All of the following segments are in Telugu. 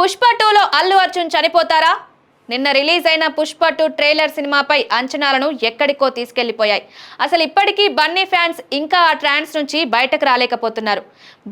పుష్ప టూలో అల్లు అర్జున్ చనిపోతారా? నిన్న రిలీజ్ అయిన పుష్ప టూ ట్రైలర్ సినిమాపై అంచనాలను ఎక్కడికో తీసుకెళ్ళిపోయాయి. అసలు ఇప్పటికీ బన్నీ ఫ్యాన్స్ ఇంకా ఆ ట్రాన్స్ నుంచి బయటకు రాలేకపోతున్నారు.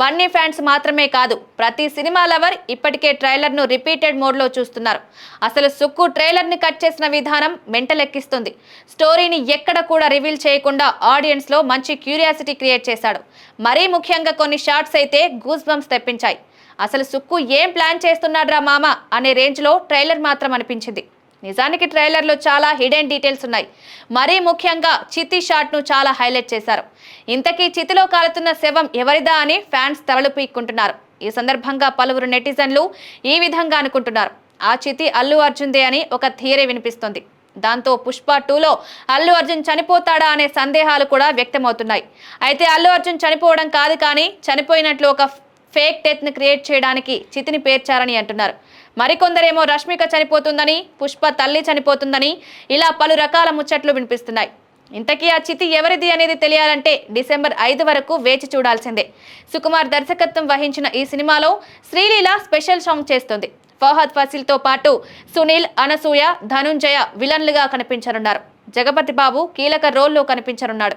బన్నీ ఫ్యాన్స్ మాత్రమే కాదు ప్రతి సినిమా లవర్ ఇప్పటికే ట్రైలర్ను రిపీటెడ్ మోడ్లో చూస్తున్నారు. అసలు సుక్కు ట్రైలర్ని కట్ చేసిన విధానం మెంటలెక్కిస్తుంది. స్టోరీని ఎక్కడ కూడా రివీల్ చేయకుండా ఆడియన్స్లో మంచి క్యూరియాసిటీ క్రియేట్ చేశాడు. మరీ ముఖ్యంగా కొన్ని షార్ట్స్ అయితే గూస్ బంప్స్ తెప్పించాయి. అసలు సుక్కు ఏం ప్లాన్ చేస్తున్నాడ్రా మామ అనే రేంజ్లో ట్రైలర్ మాత్రం అనిపించింది. నిజానికి ట్రైలర్లో చాలా హిడెన్ డీటెయిల్స్ ఉన్నాయి. మరీ ముఖ్యంగా చితి షాట్ను చాలా హైలైట్ చేశారు. ఇంతకీ చితిలో కాలుతున్న శవం ఎవరిదా అని ఫ్యాన్స్ తలలు పీక్కుంటున్నారు. ఈ సందర్భంగా పలువురు నెటిజన్లు ఈ విధంగా అనుకుంటున్నారు. ఆ చితి అల్లు అర్జున్దే అని ఒక థియరీ వినిపిస్తుంది. దాంతో పుష్ప టూలో అల్లు అర్జున్ చనిపోతాడా అనే సందేహాలు కూడా వ్యక్తమవుతున్నాయి. అయితే అల్లు అర్జున్ చనిపోవడం కాదు కానీ చనిపోయినట్లు ఒక ఫేక్ టెత్ని క్రియేట్ చేయడానికి చితిని పేర్చారని అంటున్నారు. మరికొందరేమో రష్మిక చనిపోతుందని పుష్ప తల్లి చనిపోతుందని ఇలా పలు రకాల ముచ్చట్లు వినిపిస్తున్నాయి. ఇంతకీ ఆ చితి ఎవరిది అనేది తెలియాలంటే డిసెంబర్ ఐదు వరకు వేచి చూడాల్సిందే. సుకుమార్ దర్శకత్వం వహించిన ఈ సినిమాలో శ్రీలీల స్పెషల్ సాంగ్ చేస్తుంది. ఫౌహద్ ఫసిల్తో పాటు సునీల్ అనసూయ ధనుంజయ విలన్లుగా కనిపించనున్నారు. జగపతి బాబు కీలక రోల్లో కనిపించనున్నాడు.